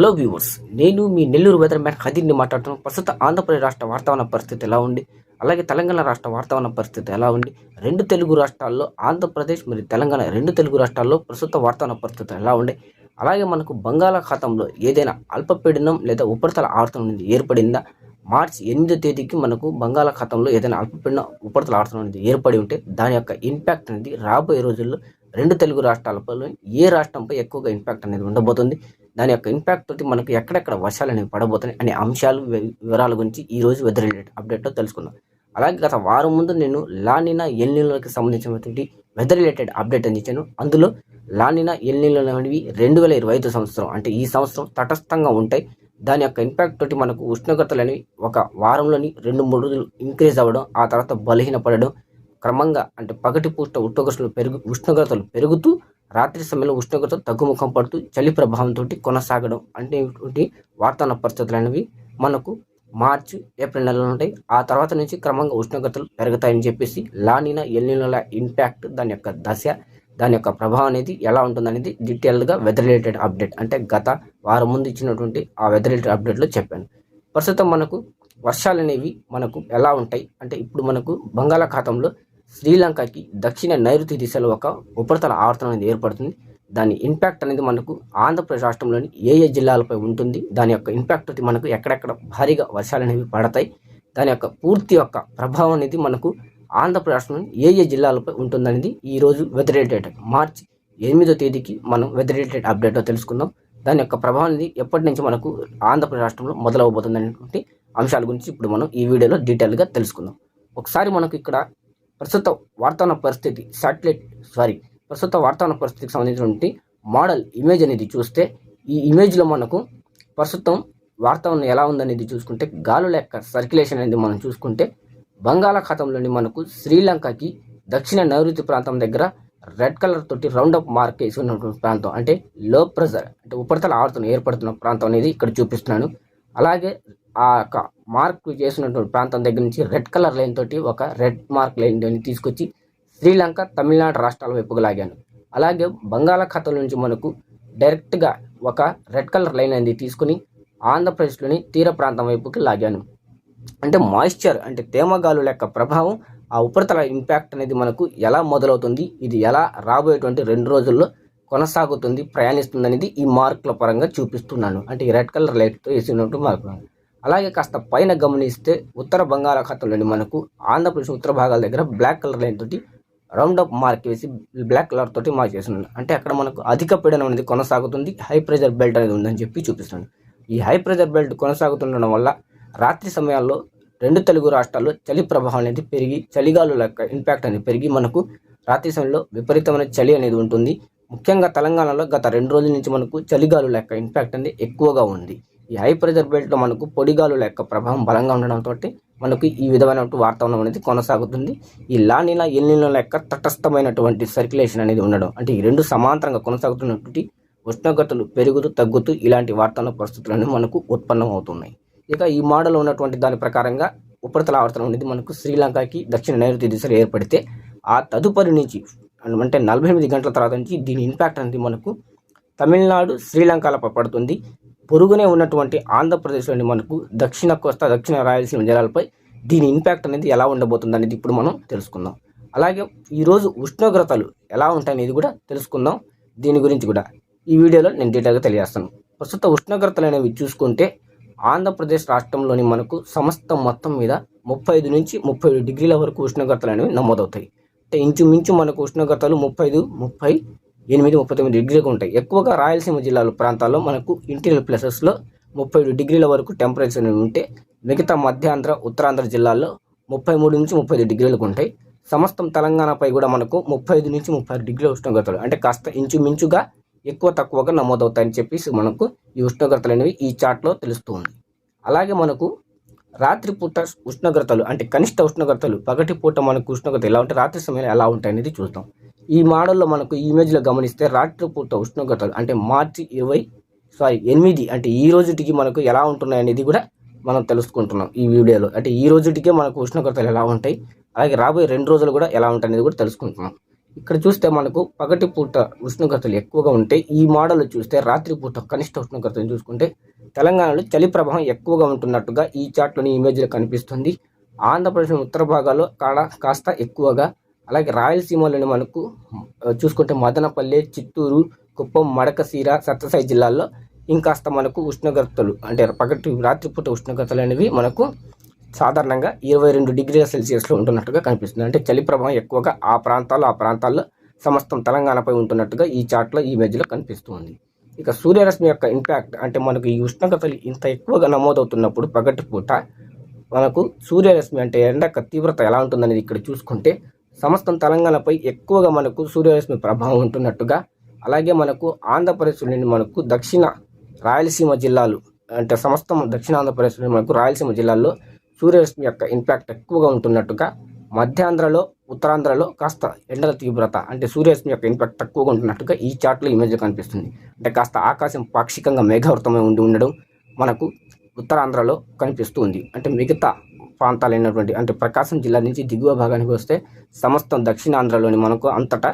Hello viewers నేను మీ Nellore weather man హదీర్ని మాట్లాడుతున్నాను. ప్రస్తుత ఆంధ్రప్రదేశ్ రాష్ట్ర వాతావరణ పరిస్థితి ఎలా ఉంది? అలాగే తెలంగాణ రాష్ట్ర వాతావరణ పరిస్థితి ఎలా ఉంది? రెండు తెలుగు రాష్ట్రాల్లో ఆంధ్రప్రదేశ్ మరియు తెలంగాణ రెండు తెలుగు రాష్ట్రాల్లో ప్రస్తుత వాతావరణ పరిస్థితి ఎలా ఉంది అలాగే మనకు బంగాళాఖాతంలో ఏదైనా అల్పపీడనం లేదా ఉపరితల ఆవర్తనం అనేది ఏర్పడిందా? మార్చి ఎనిమిదో తేదీకి మనకు బంగాళాఖాతంలో ఏదైనా అల్పపీడన ఉపరితల ఆవర్తనం అనేది ఏర్పడి ఉంటే దాని యొక్క ఇంపాక్ట్ అనేది రాబోయే రోజుల్లో రెండు తెలుగు రాష్ట్రాలపై ఏ రాష్ట్రంపై ఎక్కువగా ఇంపాక్ట్ అనేది ఉండబోతుంది? దాని యొక్క ఇంపాక్ట్ తోటి మనకు ఎక్కడెక్కడ వర్షాలు అనేవి పడబోతున్నాయి అనే అంశాలు వివరాల గురించి ఈ రోజు వెదర్ రిలేటెడ్ అప్డేట్లో తెలుసుకుందాం. అలాగే గత వారం ముందు నేను లానినా ఎల్నీలకి సంబంధించినటువంటి వెదర్ రిలేటెడ్ అప్డేట్ అందించాను అందులో లానినా ఎల్నీలు అనేవి రెండు వేల ఇరవై ఐదు సంవత్సరం అంటే ఈ సంవత్సరం తటస్థంగా ఉంటాయి. దాని యొక్క ఇంపాక్ట్ తోటి మనకు ఉష్ణోగ్రతలు అనేవి ఒక వారంలోని రెండు మూడు రోజులు ఇంక్రీజ్ అవ్వడం ఆ తర్వాత బలహీనపడడం క్రమంగా అంటే పగటి పూట ఉష్ణోగ్రతలు పెరుగు ఉష్ణోగ్రతలు పెరుగుతూ రాత్రి సమయంలో ఉష్ణోగ్రతలు తగ్గుముఖం పడుతూ చలి ప్రభావంతో కొనసాగడం అంటే వాతావరణ పరిస్థితులు అనేవి మనకు మార్చి ఏప్రిల్ నెలలో ఉంటాయి. ఆ తర్వాత నుంచి క్రమంగా ఉష్ణోగ్రతలు పెరుగుతాయని చెప్పేసి లానినా ఎల్నినల ఇంపాక్ట్ దాని యొక్క దశ దాని యొక్క ప్రభావం అనేది ఎలా ఉంటుందనేది డీటెయిల్గా వెదర్ రిలేటెడ్ అప్డేట్ అంటే గత వారం ముందు ఇచ్చినటువంటి ఆ వెదర్ రిలేటెడ్ అప్డేట్లో చెప్పాను. ప్రస్తుతం మనకు వర్షాలు అనేవి మనకు ఎలా ఉంటాయి? అంటే ఇప్పుడు మనకు బంగాళాఖాతంలో శ్రీలంకకి దక్షిణ నైరుతి దిశలో ఒక ఉపరితల ఆవర్తనం అనేది ఏర్పడుతుంది. దాని ఇంపాక్ట్ అనేది మనకు ఆంధ్రప్రదేశ్ రాష్ట్రంలోని ఏ ఏ జిల్లాలపై ఉంటుంది దాని యొక్క ఇంపాక్ట్ అది మనకు ఎక్కడెక్కడ భారీగా వర్షాలు అనేవి పడతాయి దాని యొక్క పూర్తి యొక్క ప్రభావం అనేది మనకు ఆంధ్రప్రదేశ్ రాష్ట్రంలోని ఏ ఏ జిల్లాలపై ఉంటుందనేది ఈ రోజు వెదర్ రిలేటెడ్ మార్చి ఎనిమిదో తేదీకి మనం వెదర్ రిలేటెడ్ అప్డేట్లో తెలుసుకుందాం. దాని యొక్క ప్రభావం అనేది ఎప్పటి నుంచి మనకు ఆంధ్రప్రదేశ్ రాష్ట్రంలో మొదలవబోతుంది అనేటువంటి అంశాల గురించి ఇప్పుడు మనం ఈ వీడియోలో డీటెయిల్గా తెలుసుకుందాం. ఒకసారి మనకు ఇక్కడ ప్రస్తుత వార్తాన పరిస్థితి సాటిలైట్ సారీ ప్రస్తుత వార్తాన పరిస్థితికి సంబంధించినటువంటి మోడల్ ఇమేజ్ అనేది చూస్తే ఈ ఇమేజ్లో మనకు ప్రస్తుతం వాతావరణం ఎలా ఉందనేది చూసుకుంటే గాలుల యొక్క సర్క్యులేషన్ అనేది మనం చూసుకుంటే బంగాళాఖాతంలోని మనకు శ్రీలంకకి దక్షిణ నైరుతి ప్రాంతం దగ్గర రెడ్ కలర్ తోటి రౌండ్ అప్ మార్క్ వేసి ఉన్నటువంటి ప్రాంతం అంటే లో ప్రెజర్ అంటే ఉపరితల ఆవర్తనం ఏర్పడుతున్న ప్రాంతం అనేది ఇక్కడ చూపిస్తున్నాను. అలాగే ఆ యొక్క మార్క్ చేసినటువంటి ప్రాంతం దగ్గర నుంచి రెడ్ కలర్ లైన్ తోటి ఒక రెడ్ మార్క్ లైన్ తీసుకొచ్చి శ్రీలంక తమిళనాడు రాష్ట్రాల వైపుకు లాగాను. అలాగే బంగాళాఖాతం నుంచి మనకు డైరెక్ట్గా ఒక రెడ్ కలర్ లైన్ అనేది తీసుకుని ఆంధ్రప్రదేశ్లోని తీర ప్రాంతం వైపుకి లాగాను. అంటే మాయిశ్చర్ అంటే తేమగాలు లెక్క ప్రభావం ఆ ఉపరితల ఇంపాక్ట్ అనేది మనకు ఎలా మొదలవుతుంది ఇది ఎలా రాబోయేటువంటి రెండు రోజుల్లో కొనసాగుతుంది ప్రయాణిస్తుంది అనేది ఈ మార్కుల పరంగా చూపిస్తున్నాను. అంటే ఈ రెడ్ కలర్ లైట్తో వేసినట్టు మార్క్. అలాగే కాస్త పైన గమనిస్తే ఉత్తర బంగాళాఖాతంలోని మనకు ఆంధ్రప్రదేశ్ ఉత్తర భాగాల దగ్గర బ్లాక్ కలర్ లైన్ తోటి రౌండ్ అప్ మార్క్ వేసి బ్లాక్ కలర్ తోటి మార్క్ చేస్తున్నాను అంటే అక్కడ మనకు అధిక పీడనం అనేది కొనసాగుతుంది హై ప్రెజర్ బెల్ట్ అనేది ఉందని చెప్పి చూపిస్తున్నాను ఈ హై ప్రెజర్ బెల్ట్ కొనసాగుతుండడం వల్ల రాత్రి సమయాల్లో రెండు తెలుగు రాష్ట్రాల్లో చలి ప్రభావం అనేది పెరిగి చలిగాలు లెక్క ఇంపాక్ట్ అనేది పెరిగి మనకు రాత్రి సమయంలో విపరీతమైన చలి అనేది ఉంటుంది. ముఖ్యంగా తెలంగాణలో గత రెండు రోజుల నుంచి మనకు చలిగాలు లెక్క ఇంపాక్ట్ అనేది ఎక్కువగా ఉంది. ఈ హై ప్రెజర్ బెల్ట్లో మనకు పొడిగాలుల యొక్క ప్రభావం బలంగా ఉండడంతో మనకు ఈ విధమైన వాతావరణం అనేది కొనసాగుతుంది. ఈ లానిలా ఎల్నిల యొక్క తటస్థమైనటువంటి సర్క్యులేషన్ అనేది ఉండడం అంటే ఈ రెండు సమాంతరంగా కొనసాగుతున్నటువంటి ఉష్ణోగ్రతలు పెరుగుతూ తగ్గుతూ ఇలాంటి వాతావరణ పరిస్థితులు అనేవి మనకు ఉత్పన్నం అవుతున్నాయి ఇక ఈ మోడల్ ఉన్నటువంటి దాని ప్రకారంగా ఉపరితల ఆవర్తనం అనేది మనకు శ్రీలంకకి దక్షిణ నైరుతి దిశలో ఏర్పడితే ఆ తదుపరి నుంచి అంటే నలభై ఎనిమిది గంటల తర్వాత నుంచి దీని ఇంపాక్ట్ అనేది మనకు తమిళనాడు శ్రీలంకలపై పడుతుంది. పొరుగునే ఉన్నటువంటి ఆంధ్రప్రదేశ్లోని మనకు దక్షిణ కోస్తా దక్షిణ రాయలసీమ జిల్లాలపై దీని ఇంపాక్ట్ అనేది ఎలా ఉండబోతుంది అనేది ఇప్పుడు మనం తెలుసుకుందాం. అలాగే ఈరోజు ఉష్ణోగ్రతలు ఎలా ఉంటాయనేది కూడా తెలుసుకుందాం. దీని గురించి కూడా ఈ వీడియోలో నేను డీటెయిల్గా తెలియజేస్తాను. ప్రస్తుత ఉష్ణోగ్రతలు అనేవి చూసుకుంటే ఆంధ్రప్రదేశ్ రాష్ట్రంలోని మనకు సమస్త మొత్తం మీద ముప్పై ఐదు నుంచి ముప్పై ఏడు డిగ్రీల వరకు ఉష్ణోగ్రతలు అనేవి నమోదవుతాయి. అంటే ఇంచుమించు మనకు ఉష్ణోగ్రతలు ముప్పై ఐదు ముప్పై ఎనిమిది ముప్పై తొమ్మిది డిగ్రీలకు ఉంటాయి. ఎక్కువగా రాయలసీమ జిల్లాలో ప్రాంతాల్లో మనకు ఇంటీరియర్ ప్లేసెస్లో ముప్పై ఏడు డిగ్రీల వరకు టెంపరేచర్ అనేవి ఉంటే మిగతా మధ్యాంధ్ర ఉత్తరాంధ్ర జిల్లాల్లో ముప్పై మూడు నుంచి ముప్పై ఐదు డిగ్రీలకు ఉంటాయి. సమస్తం తెలంగాణపై కూడా మనకు ముప్పై ఐదు నుంచి ముప్పై ఆరు డిగ్రీల ఉష్ణోగ్రతలు. అంటే కాస్త ఇంచుమించుగా ఎక్కువ తక్కువగా నమోదవుతాయని చెప్పేసి మనకు ఈ ఉష్ణోగ్రతలు అనేవి ఈ చార్ట్లో తెలుస్తూ ఉంది. అలాగే మనకు రాత్రిపూట ఉష్ణోగ్రతలు అంటే కనిష్ట ఉష్ణోగ్రతలు పగటి పూట మనకు ఉష్ణోగ్రత ఎలా ఉంటే రాత్రి సమయంలో ఎలా ఉంటాయి అనేది చూద్దాం. ఈ మోడల్లో మనకు ఈ ఇమేజ్లో గమనిస్తే రాత్రిపూట ఉష్ణోగ్రతలు అంటే మార్చి ఇరవై సారీ ఎనిమిది అంటే ఈ రోజుటికి మనకు ఎలా ఉంటున్నాయి అనేది కూడా మనం తెలుసుకుంటున్నాం ఈ వీడియోలో. అంటే ఈ రోజుటికే మనకు ఉష్ణోగ్రతలు ఎలా ఉంటాయి అలాగే రాబోయే రెండు రోజులు కూడా ఎలా ఉంటాయి అనేది కూడా తెలుసుకుంటున్నాం. ఇక్కడ చూస్తే మనకు పగటి పూట ఉష్ణోగ్రతలు ఎక్కువగా ఉంటే ఈ మోడల్ చూస్తే రాత్రిపూట కనిష్ట ఉష్ణోగ్రతలు చూసుకుంటే తెలంగాణలో చలి ప్రభావం ఎక్కువగా ఉంటున్నట్టుగా ఈ చార్ట్లోని ఇమేజ్లో కనిపిస్తుంది. ఆంధ్రప్రదేశ్ ఉత్తర భాగాల్లో కాడ కాస్త ఎక్కువగా అలాగే రాయలసీమలోని మనకు చూసుకుంటే మదనపల్లి చిత్తూరు కుప్పం మడకసీర సత్యసాయి జిల్లాల్లో ఇంకాస్త మనకు ఉష్ణోగ్రతలు అంటే పగటి రాత్రిపూట ఉష్ణోగ్రతలు అనేవి మనకు సాధారణంగా ఇరవై రెండు డిగ్రీల సెల్సియస్లో ఉంటున్నట్టుగా కనిపిస్తుంది. అంటే చలి ప్రభావం ఎక్కువగా ఆ ప్రాంతాల్లో ఆ ప్రాంతాల్లో సమస్తం తెలంగాణపై ఉంటున్నట్టుగా ఈ చార్ట్లో ఈ ఇమేజ్లో కనిపిస్తుంది. ఇక సూర్యరశ్మి యొక్క ఇంపాక్ట్ అంటే మనకు ఈ ఉష్ణోగ్రతలు ఇంత ఎక్కువగా నమోదవుతున్నప్పుడు పగటిపూట మనకు సూర్యరశ్మి అంటే ఎండ తీవ్రత ఎలా ఉంటుందనేది ఇక్కడ చూసుకుంటే సమస్తం తెలంగాణపై ఎక్కువగా మనకు సూర్యరశ్మి ప్రభావం ఉంటున్నట్టుగా అలాగే మనకు ఆంధ్రప్రదేశ్లోని మనకు దక్షిణ రాయలసీమ జిల్లాలు అంటే సమస్తం దక్షిణ నుండి మనకు రాయలసీమ జిల్లాల్లో సూర్యరశ్మి యొక్క ఇంపాక్ట్ ఎక్కువగా ఉంటున్నట్టుగా మధ్యాంధ్రలో ఉత్తరాంధ్రలో కాస్త ఎండల తీవ్రత అంటే సూర్యరశ్మి యొక్క ఇంపాక్ట్ తక్కువగా ఉంటున్నట్టుగా ఈ చార్ట్లో ఇమేజ్ కనిపిస్తుంది. అంటే కాస్త ఆకాశం పాక్షికంగా మేఘావృతమై ఉండి ఉండడం మనకు ఉత్తరాంధ్రలో కనిపిస్తుంది అంటే మిగతా ప్రాంతాలైనటువంటి అంటే ప్రకాశం జిల్లా నుంచి దిగువ భాగానికి వస్తే సమస్తం దక్షిణాంధ్రలోని మనకు అంతటా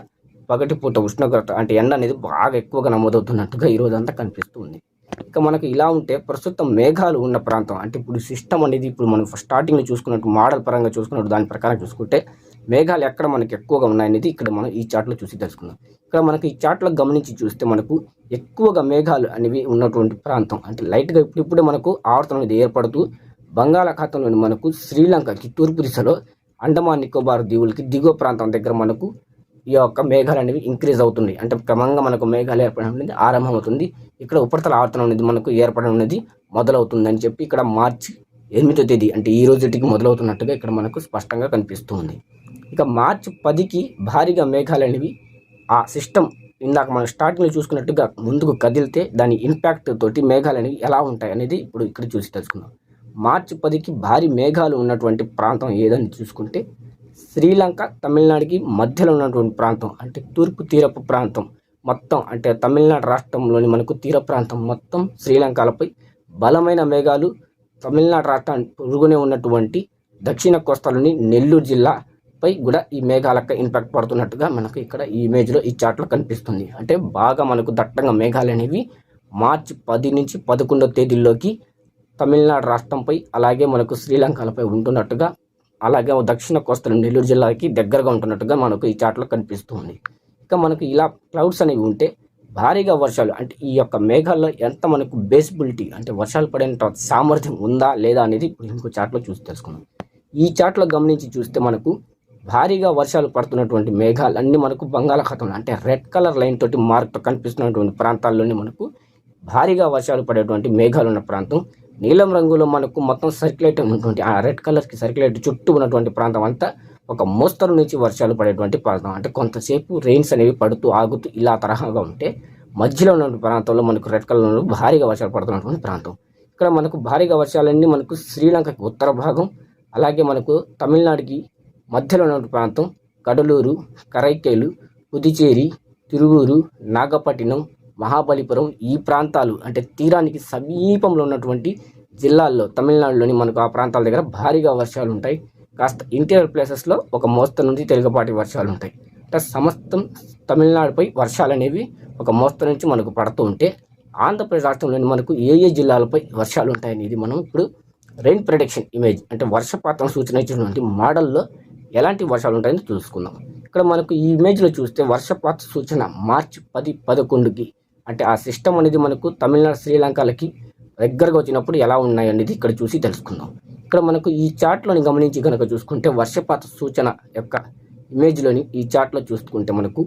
పగటిపూట ఉష్ణోగ్రత అంటే ఎండ అనేది బాగా ఎక్కువగా నమోదవుతున్నట్టుగా ఈ అంతా కనిపిస్తూ ఉంది. ఇక మనకు ఇలా ఉంటే ప్రస్తుతం మేఘాలు ఉన్న ప్రాంతం అంటే ఇప్పుడు సిస్టమ్ అనేది ఇప్పుడు మనం స్టార్టింగ్లో చూసుకున్నట్టు మోడల్ పరంగా చూసుకున్నట్టు దాని ప్రకారం చూసుకుంటే మేఘాలు ఎక్కడ మనకి ఎక్కువగా ఉన్నాయనేది ఇక్కడ మనం ఈ చాట్లో చూసి తెలుసుకుందాం. ఇక్కడ మనకి ఈ చాట్లో గమనించి చూస్తే మనకు ఎక్కువగా మేఘాలు అనేవి ఉన్నటువంటి ప్రాంతం అంటే లైట్గా ఇప్పుడిప్పుడే మనకు ఆవర్తనం అనేది ఏర్పడుతూ బంగాళాఖాతంలోని మనకు శ్రీలంకకి తూర్పు దిశలో అండమాన్ నికోబార్ దీవులకి దిగువ ప్రాంతం దగ్గర మనకు ఈ యొక్క మేఘాలు అనేవి ఇంక్రీజ్ అవుతున్నాయి. అంటే క్రమంగా మనకు మేఘాలు ఏర్పడడం అనేది ఆరంభమవుతుంది. ఇక్కడ ఉపరితల ఆవర్తనం అనేది మనకు ఏర్పడడం అనేది మొదలవుతుంది అని చెప్పి ఇక్కడ మార్చి ఎనిమిదో తేదీ అంటే ఈ రోజుటికి మొదలవుతున్నట్టుగా ఇక్కడ మనకు స్పష్టంగా కనిపిస్తుంది. ఇక మార్చి పదికి భారీగా మేఘాలు అనేవి ఆ సిస్టమ్ ఇందాక మనం స్టార్టింగ్లో చూసుకున్నట్టుగా ముందుకు కదిలితే దాని ఇంపాక్ట్ తోటి మేఘాలు అనేవి ఎలా ఉంటాయి అనేది ఇప్పుడు ఇక్కడ చూసి తెలుసుకుందాం. మార్చి పదికి భారీ మేఘాలు ఉన్నటువంటి ప్రాంతం ఏదని చూసుకుంటే శ్రీలంక తమిళనాడుకి మధ్యలో ఉన్నటువంటి ప్రాంతం అంటే తూర్పు తీరపు ప్రాంతం మొత్తం అంటే తమిళనాడు రాష్ట్రంలోని మనకు తీర ప్రాంతం మొత్తం శ్రీలంకలపై బలమైన మేఘాలు తమిళనాడు రాష్ట్రాన్ని పొరుగునే ఉన్నటువంటి దక్షిణ కోస్తాలోని నెల్లూరు జిల్లాపై కూడా ఈ మేఘాలకు ఇంపాక్ట్ పడుతున్నట్టుగా మనకు ఇక్కడ ఈ ఇమేజ్లో ఈ చాట్లో కనిపిస్తుంది. అంటే బాగా మనకు దట్టంగా మేఘాలు అనేవి మార్చి పది నుంచి పదకొండో తేదీల్లోకి తమిళనాడు రాష్ట్రంపై అలాగే మనకు శ్రీలంకలపై ఉంటున్నట్టుగా అలాగే దక్షిణ కోస్తల నెల్లూరు జిల్లాకి దగ్గరగా ఉంటున్నట్టుగా మనకు ఈ చాట్లో కనిపిస్తుంది. ఇక మనకు ఇలా క్లౌడ్స్ అనేవి ఉంటే భారీగా వర్షాలు అంటే ఈ యొక్క మేఘాల్లో ఎంత మనకు బేసిబిలిటీ అంటే వర్షాలు పడేంత సామర్థ్యం ఉందా లేదా అనేది ఇప్పుడు ఇంకో చాట్లో చూసి తెలుసుకున్నాం ఈ చాట్లో గమనించి చూస్తే మనకు భారీగా వర్షాలు పడుతున్నటువంటి మేఘాలు అన్నీ మనకు బంగాళాఖాతంలో అంటే రెడ్ కలర్ లైన్ తోటి మార్క్ కనిపిస్తున్నటువంటి ప్రాంతాల్లోనే మనకు భారీగా వర్షాలు పడేటువంటి మేఘాలు ఉన్న ప్రాంతం నీలం రంగులో మనకు మొత్తం సర్క్యులేట్ ఉన్నటువంటి ఆ రెడ్ కలర్కి సర్క్యులేట్ చుట్టూ ఉన్నటువంటి ప్రాంతం అంతా ఒక మోస్తరు నుంచి వర్షాలు పడేటువంటి ప్రాంతం. అంటే కొంతసేపు రెయిన్స్ అనేవి పడుతూ ఆగుతూ ఇలా తరహాగా ఉంటే మధ్యలో ఉన్నటువంటి ప్రాంతంలో మనకు రెడ్ కలర్లో భారీగా వర్షాలు పడుతున్నటువంటి ప్రాంతం. ఇక్కడ మనకు భారీగా వర్షాలన్నీ మనకు శ్రీలంకకి ఉత్తర భాగం అలాగే మనకు తమిళనాడుకి మధ్యలో ఉన్నటువంటి ప్రాంతం కడలూరు కరైకేలు పుదుచేరి తిరువూరు నాగపట్టినం మహాబలిపురం ఈ ప్రాంతాలు అంటే తీరానికి సమీపంలో ఉన్నటువంటి జిల్లాల్లో తమిళనాడులోని మనకు ఆ ప్రాంతాల దగ్గర భారీగా వర్షాలు ఉంటాయి. కాస్త ఇంటీరియర్ ప్లేసెస్లో ఒక మోస్తరు నుంచి తెలుగుపాటి వర్షాలు ఉంటాయి. అంటే సమస్తం తమిళనాడుపై వర్షాలు అనేవి ఒక మోస్తరు నుంచి మనకు పడుతూ ఉంటే ఆంధ్రప్రదేశ్ రాష్ట్రంలోని మనకు ఏ ఏ జిల్లాలపై వర్షాలు ఉంటాయనేది మనం ఇప్పుడు రెయిన్ ప్రొడక్షన్ ఇమేజ్ అంటే వర్షపాతం సూచన ఇచ్చినటువంటి మోడల్లో ఎలాంటి వర్షాలు ఉంటాయని చూసుకుందాం ఇక్కడ మనకు ఈ ఇమేజ్లో చూస్తే వర్షపాత సూచన మార్చి పది పదకొండుకి అంటే ఆ సిస్టమ్ అనేది మనకు తమిళనాడు శ్రీలంకలకి దగ్గరగా వచ్చినప్పుడు ఎలా ఉన్నాయి అనేది ఇక్కడ చూసి తెలుసుకుందాం. ఇక్కడ మనకు ఈ చార్ట్లోని గమనించి కనుక చూసుకుంటే వర్షపాత సూచన యొక్క ఇమేజ్లోని ఈ చార్ట్లో చూసుకుంటే మనకు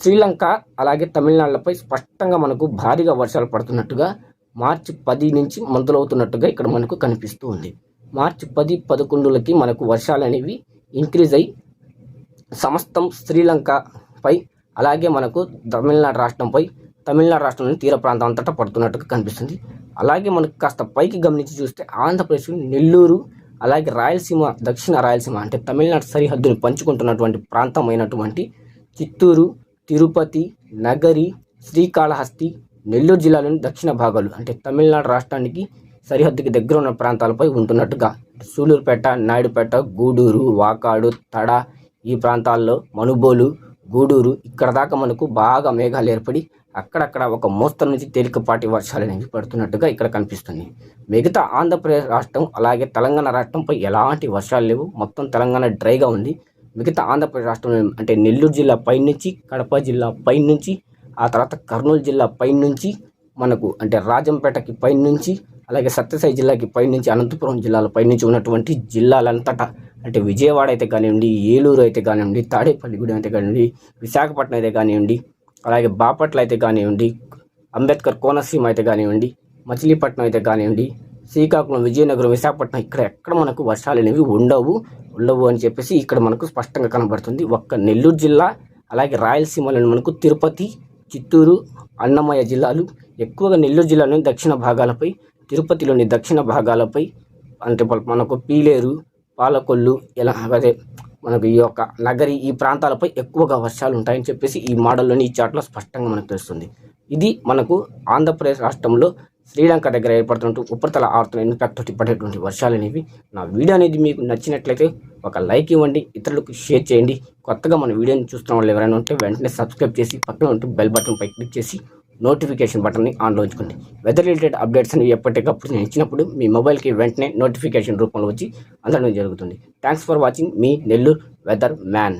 శ్రీలంక అలాగే తమిళనాడులపై స్పష్టంగా మనకు భారీగా వర్షాలు పడుతున్నట్టుగా మార్చి పది నుంచి మొదలవుతున్నట్టుగా ఇక్కడ మనకు కనిపిస్తూ ఉంది. మార్చి పది పదకొండులకి మనకు వర్షాలు అనేవి ఇంక్రీజ్ అయ్యి సమస్తం శ్రీలంకపై అలాగే మనకు తమిళనాడు రాష్ట్రంపై తమిళనాడు రాష్ట్రంలోని తీర ప్రాంతం అంతటా పడుతున్నట్టుగా కనిపిస్తుంది. అలాగే మనకు కాస్త పైకి గమనించి చూస్తే ఆంధ్రప్రదేశ్ నెల్లూరు అలాగే రాయలసీమ దక్షిణ రాయలసీమ అంటే తమిళనాడు సరిహద్దును పంచుకుంటున్నటువంటి ప్రాంతం అయినటువంటి చిత్తూరు తిరుపతి నగరి శ్రీకాళహస్తి నెల్లూరు జిల్లాలోని దక్షిణ భాగాలు అంటే తమిళనాడు రాష్ట్రానికి సరిహద్దుకి దగ్గర ఉన్న ప్రాంతాలపై ఉంటున్నట్టుగా సూలూరుపేట నాయుడుపేట గూడూరు వాకాడు తడ ఈ ప్రాంతాల్లో మనుబోలు గూడూరు ఇక్కడ దాకా మనకు బాగా మేఘాలు ఏర్పడి అక్కడక్కడ ఒక మోస్తరు నుంచి తేలికపాటి వర్షాలు అనేవి పడుతున్నట్టుగా ఇక్కడ కనిపిస్తుంది. మిగతా ఆంధ్రప్రదేశ్ రాష్ట్రం అలాగే తెలంగాణ రాష్ట్రంపై ఎలాంటి వర్షాలు లేవు. మొత్తం తెలంగాణ డ్రైగా ఉంది. మిగతా ఆంధ్రప్రదేశ్ రాష్ట్రం అంటే నెల్లూరు జిల్లా పైనుంచి కడప జిల్లా పైనుంచి ఆ తర్వాత కర్నూలు జిల్లా పైనుంచి మనకు అంటే రాజంపేటకి పైనుంచి అలాగే సత్యసాయి జిల్లాకి పైనుంచి అనంతపురం జిల్లాల పైనుంచి ఉన్నటువంటి జిల్లాలంతటా అంటే విజయవాడ అయితే కానివ్వండి ఏలూరు అయితే కానివ్వండి తాడేపల్లిగూడెం అయితే కానివ్వండి విశాఖపట్నం అయితే కానివ్వండి అలాగే బాపట్ల అయితే కానివ్వండి అంబేద్కర్ కోనసీమ అయితే కానివ్వండి మచిలీపట్నం అయితే కానివ్వండి శ్రీకాకుళం విజయనగరం విశాఖపట్నం ఇక్కడ ఎక్కడ మనకు వర్షాలు అనేవి ఉండవు ఉండవు అని చెప్పేసి ఇక్కడ మనకు స్పష్టంగా కనబడుతుంది. ఒక్క నెల్లూరు జిల్లా అలాగే రాయలసీమలోని మనకు తిరుపతి చిత్తూరు అన్నమయ్య జిల్లాలు ఎక్కువగా నెల్లూరు జిల్లాలోని దక్షిణ భాగాలపై తిరుపతిలోని దక్షిణ భాగాలపై అంటే మనకు పీలేరు పాలకొల్లు ఇలా అదే మనకు ఈ యొక్క నగరి ఈ ప్రాంతాలపై ఎక్కువగా వర్షాలు ఉంటాయని చెప్పేసి ఈ మోడల్లోని ఈ చాట్లో స్పష్టంగా మనకు తెలుస్తుంది. ఇది మనకు ఆంధ్రప్రదేశ్ రాష్ట్రంలో శ్రీలంక దగ్గర ఏర్పడుతున్న ఉపరితల ఆరుతున్న ఇన్ఫాక్ట్ తోటి పడేటువంటి వర్షాలు అనేవి నా వీడియో అనేది మీకు నచ్చినట్లయితే ఒక లైక్ ఇవ్వండి ఇతరులకు షేర్ చేయండి. కొత్తగా మన వీడియోని చూస్తున్న వాళ్ళు ఎవరైనా ఉంటే వెంటనే సబ్స్క్రైబ్ చేసి పక్కన ఉంటే బెల్ బటన్పై క్లిక్ చేసి నోటిఫికేషన్ బటన్ని ఆన్లో ఉంచుకోండి వెదర్ రిలేటెడ్ అప్డేట్స్ని ఎప్పటికప్పుడు నేను ఇచ్చినప్పుడు మీ మొబైల్కి వెంటనే నోటిఫికేషన్ రూపంలో వచ్చి అందడం జరుగుతుంది. థ్యాంక్స్ ఫర్ వాచింగ్ మీ నెల్లూరు వెదర్ మ్యాన్